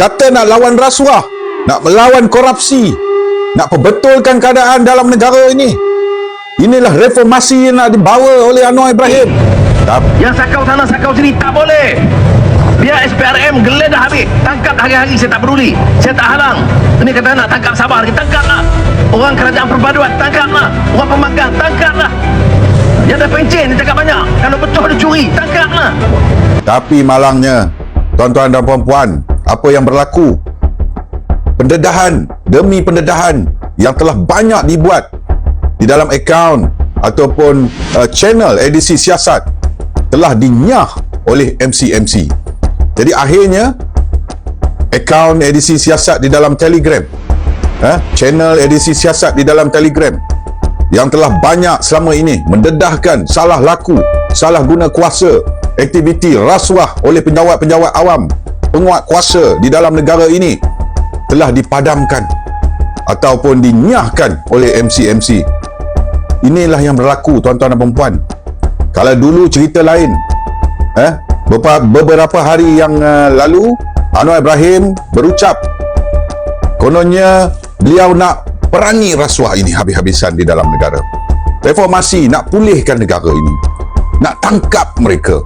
Kata nak lawan rasuah, nak melawan korupsi, nak perbetulkan keadaan dalam negara ini. Inilah reformasi yang nak dibawa oleh Anwar Ibrahim. Yang sakau sana sakau sini tak boleh. Biar SPRM geledah habis. Tangkap hari-hari saya tak peduli. Saya tak halang. Ini kata nak tangkap Sabah lagi. Tangkaplah. Orang kerajaan perpaduan tangkaplah. Orang pemagang tangkaplah. Yang dah pencen dia cakap banyak. Kalau betul dia curi tangkaplah. Tapi malangnya, tuan-tuan dan puan-puan, apa yang berlaku? Pendedahan demi pendedahan yang telah banyak dibuat di dalam akaun ataupun uh, channel edisi siasat telah dinyah oleh MC-MC. Jadi akhirnya akaun edisi siasat di dalam Telegram, eh, channel edisi siasat di dalam Telegram yang telah banyak selama ini mendedahkan salah laku, salah guna kuasa, aktiviti rasuah oleh penjawat-penjawat awam, penguat kuasa di dalam negara ini telah dipadamkan ataupun dinyahkan oleh MC-MC. Inilah yang berlaku tuan-tuan dan perempuan. Kalau dulu cerita lain, eh, beberapa, hari yang uh, lalu Anwar Ibrahim berucap kononnya beliau nak perangi rasuah ini habis-habisan di dalam negara. Reformasi nak pulihkan negara ini. Nak tangkap mereka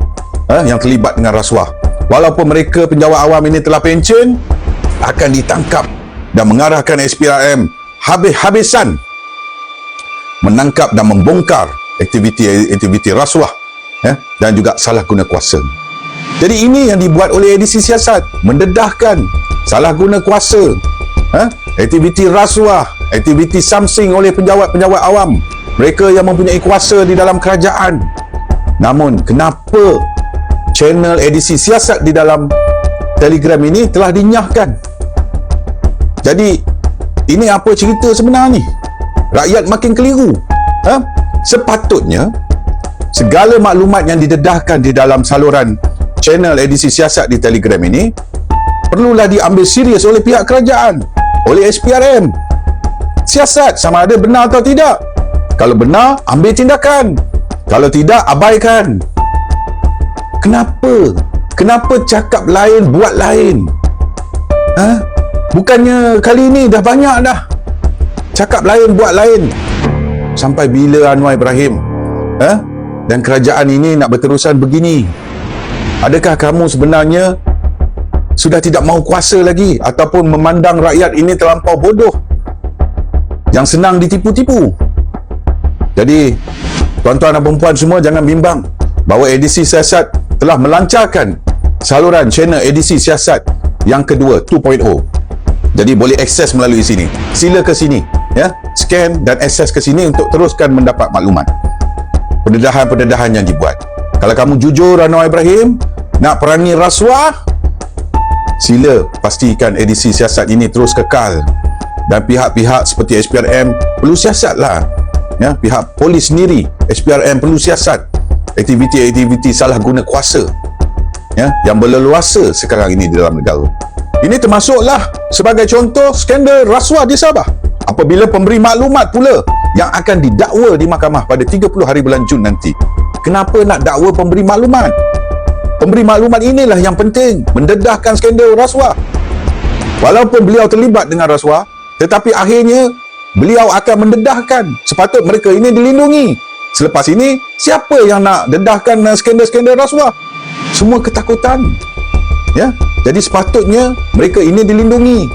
eh, yang terlibat dengan rasuah. Walaupun mereka penjawat awam ini telah pencen, akan ditangkap dan mengarahkan SPRM habis-habisan menangkap dan membongkar aktiviti-aktiviti rasuah eh, dan juga salah guna kuasa. Jadi ini yang dibuat oleh edisi siasat mendedahkan salah guna kuasa, eh, aktiviti rasuah, aktiviti samsing oleh penjawat-penjawat awam, mereka yang mempunyai kuasa di dalam kerajaan. Namun kenapa channel edisi siasat di dalam Telegram ini telah dinyahkan? Jadi ini apa cerita sebenar ni? Rakyat makin keliru. Ha? Sepatutnya segala maklumat yang didedahkan di dalam saluran channel edisi siasat di Telegram ini perlulah diambil serius oleh pihak kerajaan, oleh SPRM. Siasat sama ada benar atau tidak. Kalau benar, ambil tindakan. Kalau tidak, abaikan. Kenapa? Kenapa cakap lain, buat lain? Ha? Bukannya kali ini dah banyak dah. Cakap lain, buat lain. Sampai bila Anwar Ibrahim? Ha? Dan kerajaan ini nak berterusan begini? Adakah kamu sebenarnya sudah tidak mahu kuasa lagi ataupun memandang rakyat ini terlampau bodoh yang senang ditipu-tipu? Jadi, tuan-tuan dan perempuan semua jangan bimbang bahawa edisi siasat telah melancarkan saluran channel edisi siasat yang kedua 2.0. Jadi boleh akses melalui sini. Sila ke sini, ya. Scan dan akses ke sini untuk teruskan mendapat maklumat. Pendedahan-pendedahan yang dibuat. Kalau kamu jujur Anwar Ibrahim nak perangi rasuah, sila pastikan edisi siasat ini terus kekal. Dan pihak-pihak seperti SPRM perlu siasat lah. Ya, pihak polis sendiri, SPRM perlu siasat aktiviti-aktiviti salah guna kuasa ya, yang berleluasa sekarang ini di dalam negara. Ini termasuklah sebagai contoh skandal rasuah di Sabah. Apabila pemberi maklumat pula yang akan didakwa di mahkamah pada 30 hari bulan Jun nanti. Kenapa nak dakwa pemberi maklumat? Pemberi maklumat inilah yang penting mendedahkan skandal rasuah. Walaupun beliau terlibat dengan rasuah, tetapi akhirnya beliau akan mendedahkan sepatut mereka ini dilindungi. Selepas ini, siapa yang nak dedahkan uh, skandal-skandal rasuah? Semua ketakutan. Ya, jadi sepatutnya mereka ini dilindungi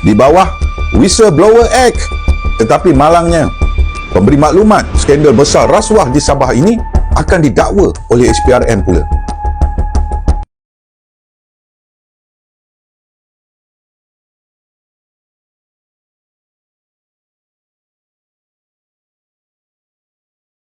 di bawah Whistleblower Act. Tetapi malangnya, pemberi maklumat skandal besar rasuah di Sabah ini akan didakwa oleh SPRM pula.